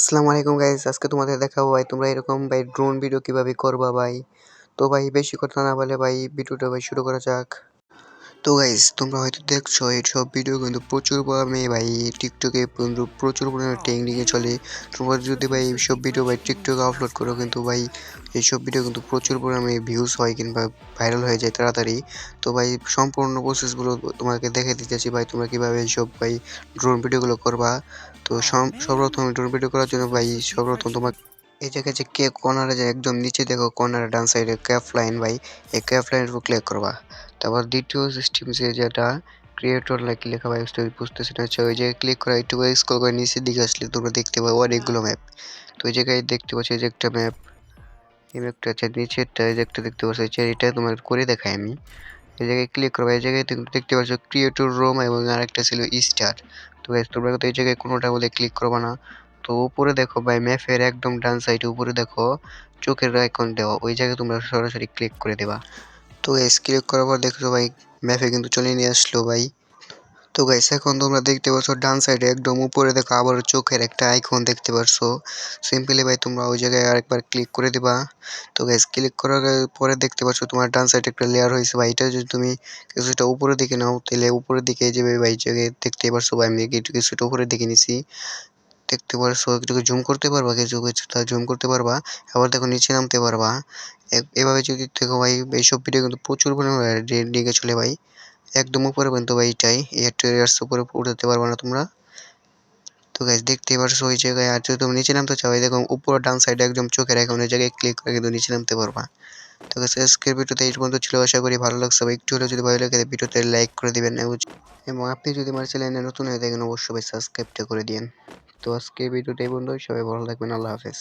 আসসালামু আলাইকুম গাইস আজকে তোমাদের দেখাবো ভাই, তোমরা এরকম ভাই ড্রোন ভিডিও কীভাবে করবা ভাই? তো ভাই, বেশি কথা না বলে ভাই, ভিডিওটা ভাই শুরু করা যাক। তো গাইস তোমরা হয়তো দেখছ, এইসব ভিডিও কিন্তু প্রচুর পরিমাণে ভাই টিকটকে কিন্তু প্রচুর পরিমাণে ট্রেন্ডিংয়ে চলে। তোমরা যদি ভাই এইসব ভিডিও ভাই টিকটকে আপলোড করো, কিন্তু ভাই এইসব ভিডিও কিন্তু প্রচুর পরিমাণে ভিউজ হয় কিংবা ভাইরাল হয়ে যায় তাড়াতাড়ি। তো ভাই, সম্পূর্ণ প্রসেসগুলো তোমাকে দেখে দিতেছি ভাই, তোমরা কীভাবে এইসব ভাই ড্রোন ভিডিওগুলো করবা। তো সর্বপ্রথম ড্রোন ভিডিও করার জন্য ভাই সর্বপ্রথম তোমার এই জায়গায় যে কে কর্নারে যে একদম নিচে দেখো কর্নারে ডান সাইডে ক্যাপ লাইন ভাই এই ক্যাপ লাইনের উপর ক্লিক করবা। তারপর দ্বিতীয় সিস্টেম যে যেটা ক্রিয়েটর লাইক লেখা ভাই বুঝতে বুঝতেছি না হচ্ছে ওই জায়গায় ক্লিক করা একটু স্ক্রল করে নিচের দিকে আসলে তোমরা দেখতে পাবো অনেকগুলো ম্যাপ তো ওই জায়গায় দেখতে পাচ্ছি যে একটা ম্যাপ এই ম্যাপটা আছে নিচেরটা এই যে একটা দেখতে পাচ্ছি এটা তোমার করে দেখাই আমি। এই জায়গায় ক্লিক করবা এই জায়গায় দেখতে পাচ্ছ ক্রিয়েটর রোম এবং আরেকটা ছিল স্টার তো গাইস তোমরা কিন্তু এই জায়গায় কোনোটা বলে ক্লিক করবা না। তো উপরে দেখো ভাই ম্যাপের একদম ডান সাইডে উপরে দেখো চোখের আইকন দেওয়া। ওই জায়গায় তোমরা সরাসরি ক্লিক করে দেবা। তো গাইস ক্লিক করার পর দেখছ ভাই ম্যাপে কিন্তু চলে নিয়ে আসলো ভাই। তো গাইস এখন তোমরা দেখতে পাচ্ছ ডান সাইডে একদম উপরে দেখো আবার চোখের একটা আইকন দেখতে পারছ। সিম্পলি ভাই, তোমরা ওই জায়গায় আরেকবার ক্লিক করে দিবা। তো গাইস ক্লিক করার পরে দেখতে পাচ্ছ তোমার ডান সাইডে একটা লেয়ার হয়েছে ভাই। এটা যদি তুমি কিছুটা উপরের দিকে নাও, তাহলে উপরের দিকে এই যে ভাই জায়গায় দেখতে পারছ ভাই, আমি একটু কিছুটা উপরে দিকে নিছি। দেখতে পারছ একটু জুম করতে পারবা? কিছু কিছুটা জুম করতে পারবা? আবার দেখো নিচে নামতে পারবা। এভাবে যদি দেখো ভাই, এইসব ভিডিও কিন্তু প্রচুর পরিমাণে দিকে চলে ভাই। একদম উপরে পর্যন্ত ভাই, এটাই। এয়ারটেরিয়ার্স উপরে উঠাতে পারবা না তোমরা। তো গাইজ দেখতে পারছ ওই জায়গায়। আর যদি তুমি নিচে নামতে চাও দেখো উপর ডান সাইডে একদম চোখে এখন ওই জায়গায় ক্লিক করে কিন্তু নিচে নামতে পারবা। তো গাইজ আজকের ভিডিওতে এই পর্যন্ত ছিল। আশা করি ভালো লাগছে। একটু হলেও যদি ভালো লাগে ভিডিওতে লাইক করে দিবেন এবং- আপনি যদি আমার চ্যানেলে নতুন হয়ে থাকেন, অবশ্যই সাবস্ক্রাইবটা করে দিন তো আজকে ভিডিওটা এই সবাই ভালো থাকবেন। আল্লাহ হাফেজ।